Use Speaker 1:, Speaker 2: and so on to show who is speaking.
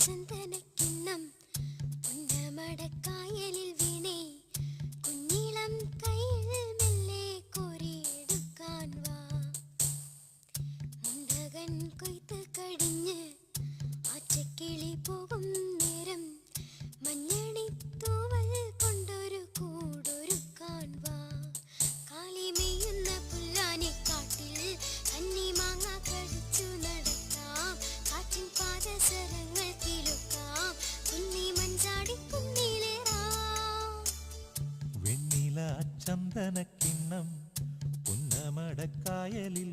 Speaker 1: ചന്ദനക്കിണ്ണം പുന്നമടക്കായലിൽ വീണേ. കുഞ്ഞിളം കയ്യിൽ മെല്ലെ കോരിയെടുക്കാൻ വാ. മുണ്ടകൻ കൊയ്ത്ത് കടിഞ്ഞ് ആറ്റക്കിളി പോകും
Speaker 2: ചന്ദനക്കിണ്ണം പുന്നമടക്കായലിൽ